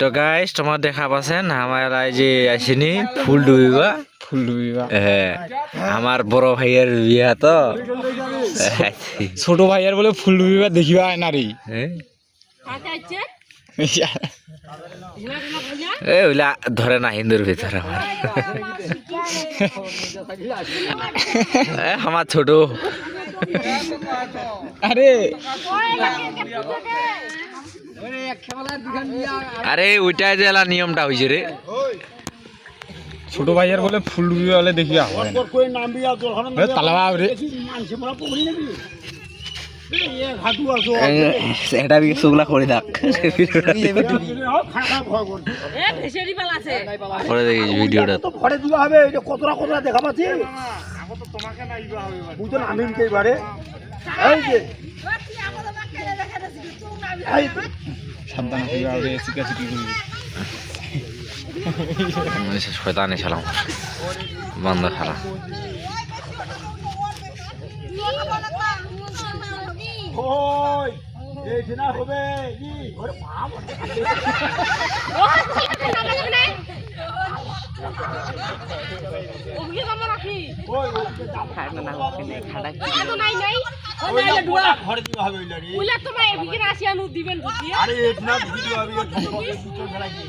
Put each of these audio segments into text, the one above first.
তো গাইজ তোমার দেখা পাচ্ছেন আমার এই যে আসেনি ফুল ডুবিবা। ফুল ডুবিবা। হ্যাঁ আমার বড় ভাইয়ের বিয়া তো। ছোট ভাইয়ার বলে ফুল ডুবিবা দেখিবা নারী হ্যাঁ? ইয়া, এ ওইলা ধরে না হিন্দুর ভিতরে আমার। আমার ছোট। আরে। আরে ওইটাই যে নিয়মটা হয়েছে রে। ছোট ভাইয়ার বলে ফুল ডুবিবা বলে দেখিবা হবে তালাবা রে। এটা বি সুগলা করে থাক। করে দেখিস ভিডিওটা। ঘরে দিবা হবে কতটা কতটা দেখা পাচ্ছি? বুঝতো না আমি এবারে? এই যে। এই সাবধান করবি। শয়তানি খেলাম বন্ধ খেলা হবে কি ওরে বাপ ওই ওই ঘরে দিবা হবে ওইলা রে। দিবেন আরে এটা ভিডিও হবে দুটো ফেলা কি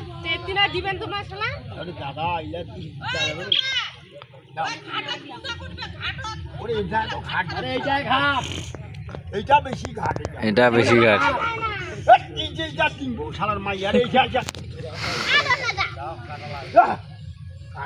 শালা আরে দাদা ইলা এটা ঘাট ঘাট বেশি ঘাট এটা বেশি গাছ এই যে যা তিনবো শালার মাইয়া রে যা যা।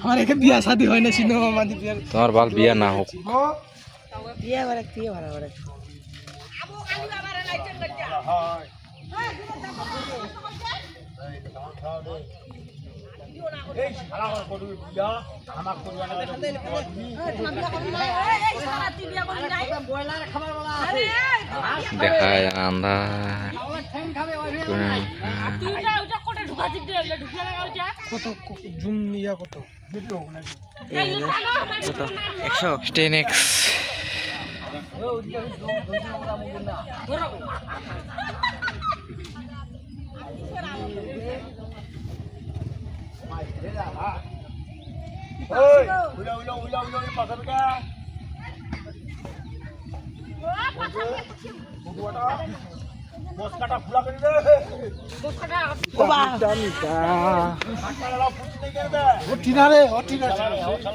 আমার এখানে বিয়া শাদি হয় না সিনেমা বিয়া তোমার বাল বিয়া না হোক। এই শালা করবি বিয়া আমার করবা না? দেখা একশো টেন ও টিনা রে ও টিনা